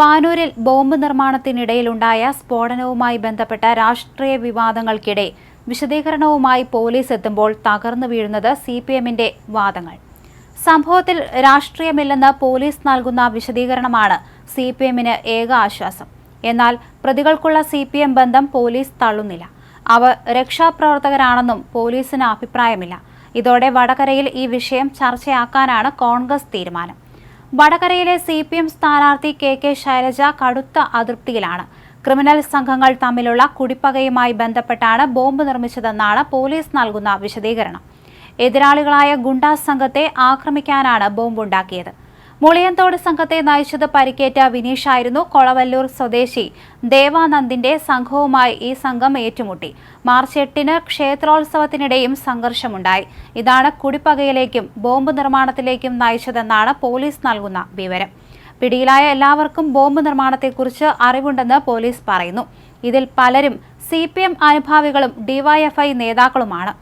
പാനൂരിൽ bomb നിർമ്മാണത്തിനിടയിലുണ്ടായ സ്ഫോടനവുമായി ബന്ധപ്പെട്ട രാഷ്ട്രീയ വിവാദങ്ങൾക്കിടെ വിശദീകരണവുമായി പോലീസ് എത്തുമ്പോൾ തകർന്നു വീഴുന്നത് സി പി എമ്മിന്റെ വാദങ്ങൾ. സംഭവത്തിൽ രാഷ്ട്രീയമില്ലെന്ന് പോലീസ് നൽകുന്ന വിശദീകരണമാണ് സി പി എമ്മിന് ഏക ആശ്വാസം. എന്നാൽ പ്രതികൾക്കുള്ള സി പി എം ബന്ധം പോലീസ് തള്ളുന്നില്ല. അവർ രക്ഷാപ്രവർത്തകരാണെന്നും പോലീസിന് അഭിപ്രായമില്ല. ഇതോടെ വടകരയിൽ ഈ വിഷയം ചർച്ചയാക്കാനാണ് കോൺഗ്രസ് തീരുമാനം. വടകരയിലെ സി പി എം സ്ഥാനാർത്ഥി കെ കെ ശൈലജ കടുത്ത അതൃപ്തിയിലാണ്. ക്രിമിനൽ സംഘങ്ങൾ തമ്മിലുള്ള കുടിപ്പകയുമായി ബന്ധപ്പെട്ടാണ് ബോംബ് നിർമ്മിച്ചതെന്നാണ് പോലീസ് നൽകുന്ന വിശദീകരണം. എതിരാളികളായ ഗുണ്ടാ സംഘത്തെ ആക്രമിക്കാനാണ് ബോംബുണ്ടാക്കിയത്. മുളിയന്തോട് സംഘത്തെ നയിച്ചത് പരിക്കേറ്റ വിനീഷായിരുന്നു കൊളവല്ലൂർ സ്വദേശി ദേവാനന്ദിന്റെ സംഘവുമായി ഈ സംഘം ഏറ്റുമുട്ടി. മാർച്ച് എട്ടിന് ക്ഷേത്രോത്സവത്തിനിടെയും സംഘർഷമുണ്ടായി. ഇതാണ് കുടിപ്പകയിലേക്കും ബോംബ് നിർമ്മാണത്തിലേക്കും നയിച്ചതെന്നാണ് പോലീസ് നൽകുന്ന വിവരം. പിടിയിലായ എല്ലാവർക്കും ബോംബ് നിർമ്മാണത്തെക്കുറിച്ച് അറിവുണ്ടെന്ന് പോലീസ് പറയുന്നു. ഇതിൽ പലരും സി പി എം അനുഭാവികളും ഡിവൈഎഫ്ഐ നേതാക്കളുമാണ്.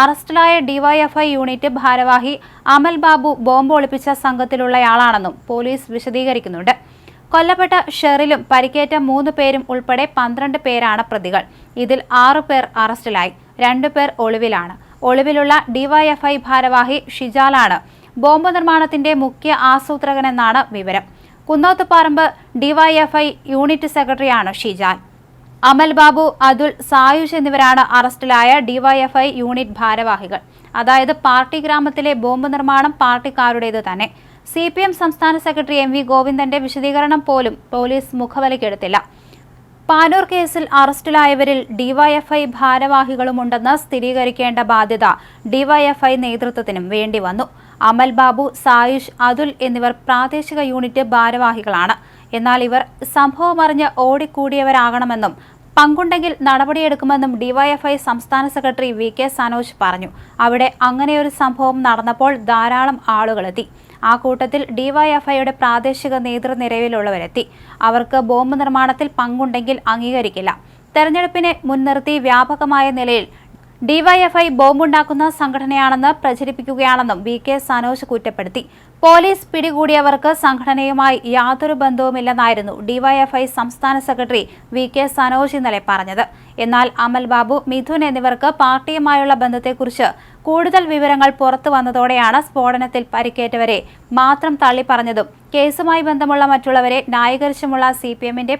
അറസ്റ്റിലായ ഡിവൈഎഫ്ഐ യൂണിറ്റ് ഭാരവാഹി അമൽ ബാബു ബോംബ് ഒളിപ്പിച്ച സംഘത്തിലുള്ളയാളാണെന്നും പോലീസ് വിശദീകരിക്കുന്നുണ്ട്. കൊല്ലപ്പെട്ട ഷെറിലും പരിക്കേറ്റ മൂന്ന് പേരും ഉൾപ്പെടെ പന്ത്രണ്ട് പേരാണ് പ്രതികൾ. ഇതിൽ ആറു പേർ അറസ്റ്റിലായി. രണ്ടു പേർ ഒളിവിലാണ്. ഒളിവിലുള്ള ഡിവൈഎഫ്ഐ ഭാരവാഹി ഷിജാലാണ്. ബോംബ് നിർമ്മാണത്തിന്റെ മുഖ്യ ആസൂത്രകനെന്നാണ് വിവരം. കുന്നോത്തുപാറമ്പ് ഡിവൈഎഫ്ഐ യൂണിറ്റ് സെക്രട്ടറിയാണ് ഷിജാൽ. അമൽ ബാബു അതുൽ സായുഷ് എന്നിവരാണ് അറസ്റ്റിലായ ഡിവൈഎഫ്ഐ യൂണിറ്റ് ഭാരവാഹികൾ. അതായത് പാർട്ടി ഗ്രാമത്തിലെ ബോംബ് നിർമ്മാണം പാർട്ടിക്കാരുടേത് തന്നെ. സി പി എം സംസ്ഥാന സെക്രട്ടറി എം വി ഗോവിന്ദന്റെ വിശദീകരണം പോലും പോലീസ് മുഖവലിക്കെടുത്തില്ല പാനൂർ കേസിൽ അറസ്റ്റിലായവരിൽ ഡിവൈഎഫ്ഐ ഭാരവാഹികളുമുണ്ടെന്ന് സ്ഥിരീകരിക്കേണ്ട ബാധ്യത ഡിവൈഎഫ്ഐ നേതൃത്വത്തിനും വേണ്ടി വന്നു അമൽ ബാബു സായുഷ് അതുൽ എന്നിവർ പ്രാദേശിക യൂണിറ്റ് ഭാരവാഹികളാണ്. എന്നാൽ ഇവർ സംഭവമറിഞ്ഞ് ഓടിക്കൂടിയവരാകണമെന്നും പങ്കുണ്ടെങ്കിൽ നടപടിയെടുക്കുമെന്നും ഡിവൈഎഫ്ഐ സംസ്ഥാന സെക്രട്ടറി വി കെ സനോജ് പറഞ്ഞു. അവിടെ അങ്ങനെയൊരു സംഭവം നടന്നപ്പോൾ ധാരാളം ആളുകളെത്തി. ആ കൂട്ടത്തിൽ ഡിവൈഎഫ്ഐയുടെ പ്രാദേശിക നേതൃനിരയിലുള്ളവരെത്തി അവർക്ക് ബോംബ് നിർമ്മാണത്തിൽ പങ്കുണ്ടെങ്കിൽ അംഗീകരിക്കില്ല. തെരഞ്ഞെടുപ്പിനെ മുൻനിർത്തി വ്യാപകമായ നിലയിൽ ഡിവൈഎഫ്ഐ ബോംബുണ്ടാക്കുന്ന സംഘടനയാണെന്ന് പ്രചരിപ്പിക്കുകയാണെന്നും വി കെ സനോജ് കുറ്റപ്പെടുത്തി. പോലീസ് പിടികൂടിയവർക്ക് സംഘടനയുമായി യാതൊരു ബന്ധവുമില്ലെന്നായിരുന്നു ഡിവൈഎഫ്ഐ സംസ്ഥാന സെക്രട്ടറി വി കെ സനോജ് ഇന്നലെ പറഞ്ഞത്. എന്നാൽ അമൽ ബാബു മിഥുൻ എന്നിവർക്ക് പാർട്ടിയുമായുള്ള ബന്ധത്തെക്കുറിച്ച് കൂടുതൽ വിവരങ്ങൾ പുറത്തു വന്നതോടെയാണ് സ്ഫോടനത്തിൽ പരിക്കേറ്റവരെ മാത്രം തള്ളിപ്പറഞ്ഞതും കേസുമായി ബന്ധമുള്ള മറ്റുള്ളവരെ ന്യായീകരിച്ചുമുള്ള സി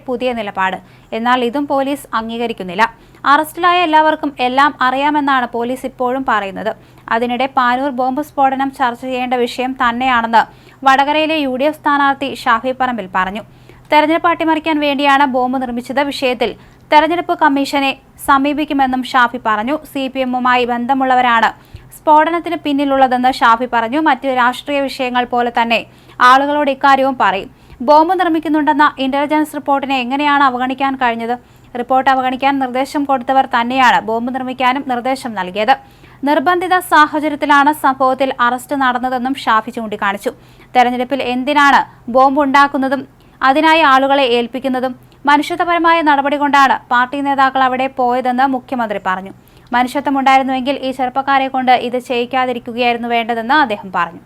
പുതിയ നിലപാട്. എന്നാൽ ഇതും പോലീസ് അംഗീകരിക്കുന്നില്ല. അറസ്റ്റിലായ എല്ലാവർക്കും എല്ലാം അറിയാമെന്നാണ് പോലീസ് ഇപ്പോഴും പറയുന്നത്. അതിനിടെ പാനൂർ ബോംബ് സ്ഫോടനം ചർച്ച ചെയ്യേണ്ട വിഷയം തന്നെയാണെന്ന് വടകരയിലെ യു ഡി എഫ് സ്ഥാനാർത്ഥി ഷാഫി പറമ്പിൽ പറഞ്ഞു. തെരഞ്ഞെടുപ്പ് അട്ടിമറിക്കാൻ വേണ്ടിയാണ് ബോംബ് നിർമ്മിച്ചത് വിഷയത്തിൽ തെരഞ്ഞെടുപ്പ് കമ്മീഷനെ സമീപിക്കുമെന്നും ഷാഫി പറഞ്ഞു. സി പി എമ്മുമായി ബന്ധമുള്ളവരാണ് സ്ഫോടനത്തിന് പിന്നിലുള്ളതെന്ന് ഷാഫി പറഞ്ഞു. മറ്റ് രാഷ്ട്രീയ വിഷയങ്ങൾ പോലെ തന്നെ ആളുകളോട് ഇക്കാര്യവും പറയും. ബോംബ് നിർമ്മിക്കുന്നുണ്ടെന്ന ഇന്റലിജൻസ് റിപ്പോർട്ടിനെ എങ്ങനെയാണ് അവഗണിക്കാൻ കഴിഞ്ഞത്? റിപ്പോർട്ട് അവഗണിക്കാൻ നിർദ്ദേശം കൊടുത്തവർ തന്നെയാണ് ബോംബ് നിർമ്മിക്കാനും നിർദ്ദേശം നൽകിയത്. നിർബന്ധിത സാഹചര്യത്തിലാണ് സംഭവത്തിൽ അറസ്റ്റ് നടന്നതെന്നും ഷാഫി ചൂണ്ടിക്കാണിച്ചു. തെരഞ്ഞെടുപ്പിൽ എന്തിനാണ് ബോംബ് ഉണ്ടാക്കുന്നതും അതിനായി ആളുകളെ ഏൽപ്പിക്കുന്നതും മനുഷ്യത്വപരമായ നടപടി കൊണ്ടാണ് പാർട്ടി നേതാക്കൾ അവിടെ പോയതെന്ന് മുഖ്യമന്ത്രി പറഞ്ഞു. മനുഷ്യത്വമുണ്ടായിരുന്നുവെങ്കിൽ ഈ ചെറുപ്പക്കാരെ കൊണ്ട് ഇത് ചെയ്യിക്കാതിരിക്കുകയായിരുന്നു വേണ്ടതെന്ന് അദ്ദേഹം പറഞ്ഞു.